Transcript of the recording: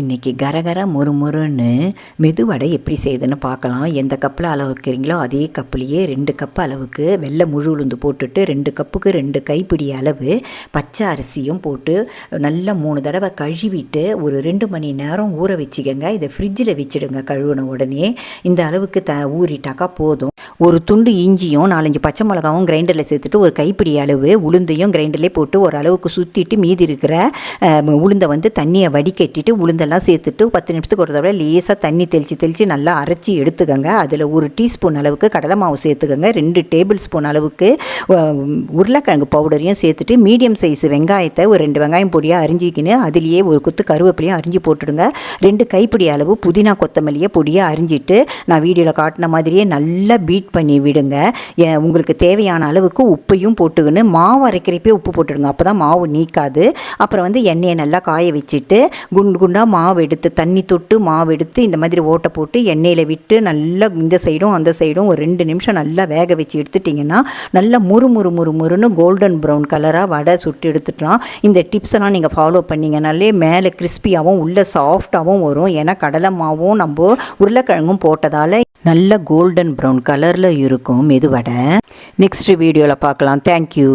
இன்றைக்கி கரகர முறுமுறுன்னு மெதுவடை எப்படி செய்யுதுன்னு பார்க்கலாம். எந்த கப்பில் அளவுக்குறீங்களோ அதே கப்புலேயே ரெண்டு கப் அளவுக்கு வெள்ளை முழு உளுந்து போட்டுட்டு ரெண்டு கப்புக்கு ரெண்டு கைப்பிடி அளவு பச்சை அரிசியும் போட்டு நல்லா மூணு தடவை கழுவிட்டு ஒரு ரெண்டு மணி நேரம் ஊற வச்சுக்கோங்க. இதை ஃப்ரிட்ஜில் வச்சுடுங்க கழுவின உடனே. இந்த அளவுக்கு த ஊறிட்டாக்கா போதும். ஒரு துண்டு இஞ்சியும் நாலஞ்சு பச்சை மிளகாவும் கிரைண்டரில் சேர்த்துட்டு ஒரு கைப்பிடி அளவு உளுந்தையும் கிரைண்டர்லேயே போட்டு ஒரு அளவுக்கு சுற்றிட்டு மீதி இருக்கிற உளுந்தை வந்து தண்ணியை வடிகட்டிட்டு உளுந்தெல்லாம் சேர்த்துட்டு பத்து நிமிஷத்துக்கு ஒரு தடவை லேசாக தண்ணி தெளித்து தெளித்து நல்லா அரைச்சி எடுத்துக்கோங்க. அதில் ஒரு டீஸ்பூன் அளவுக்கு கடலை மாவு சேர்த்துக்கோங்க. ரெண்டு டேபிள் ஸ்பூன் அளவுக்கு உருளைக்கிழங்கு பவுடரையும் சேர்த்துட்டு மீடியம் சைஸ் வெங்காயத்தை ஒரு ரெண்டு வெங்காயம் பொடியாக அரிஞ்சிக்கின்னு அதுலேயே ஒரு குத்து கருவேப்பிலையும் அரிஞ்சு போட்டுடுங்க. ரெண்டு கைப்பிடி அளவு புதினா கொத்தமல்லியை பொடியாக அரிஞ்சிட்டு நான் வீடியோவில் காட்டின மாதிரியே நல்லா பீட் பண்ணி விடுங்க ஏ- உங்களுக்கு தேவையான அளவுக்கு உப்பையும் போட்டுக்கின்னு மாவு அரைக்கிறப்பே உப்பு போட்டுடுங்க. அப்போ தான் மாவு நீக்காது. அப்புறம் வந்து எண்ணெயை நல்லா காய வச்சுட்டு குண்டு குண்டாக மாவு எடுத்து தண்ணி தொட்டு மாவு எடுத்து இந்த மாதிரி ஓட்டை போட்டு எண்ணெயில் விட்டு நல்லா இந்த சைடும் அந்த சைடும் ஒரு ரெண்டு நிமிஷம் நல்லா வேக வச்சு எடுத்துட்டிங்கன்னா நல்லா முறு முறு முறு முறுன்னு கோல்டன் ப்ரௌன் கலராக வடை சுட்டு எடுத்துக்கலாம். இந்த டிப்ஸ் எல்லாம் நீங்கள் ஃபாலோ பண்ணிங்கனாலே மேலே கிறிஸ்பியாகவும் உள்ளே சாஃப்டாகவும் வரும். ஏன்னா கடலை மாவும் நம்ம உருளைக்கிழங்கும் போட்டதால் நல்ல கோல்டன் ப்ரௌன் கலரில் இருக்கும் மெதுவடை. நெக்ஸ்ட் வீடியோவில் பார்க்கலாம். தேங்க்யூ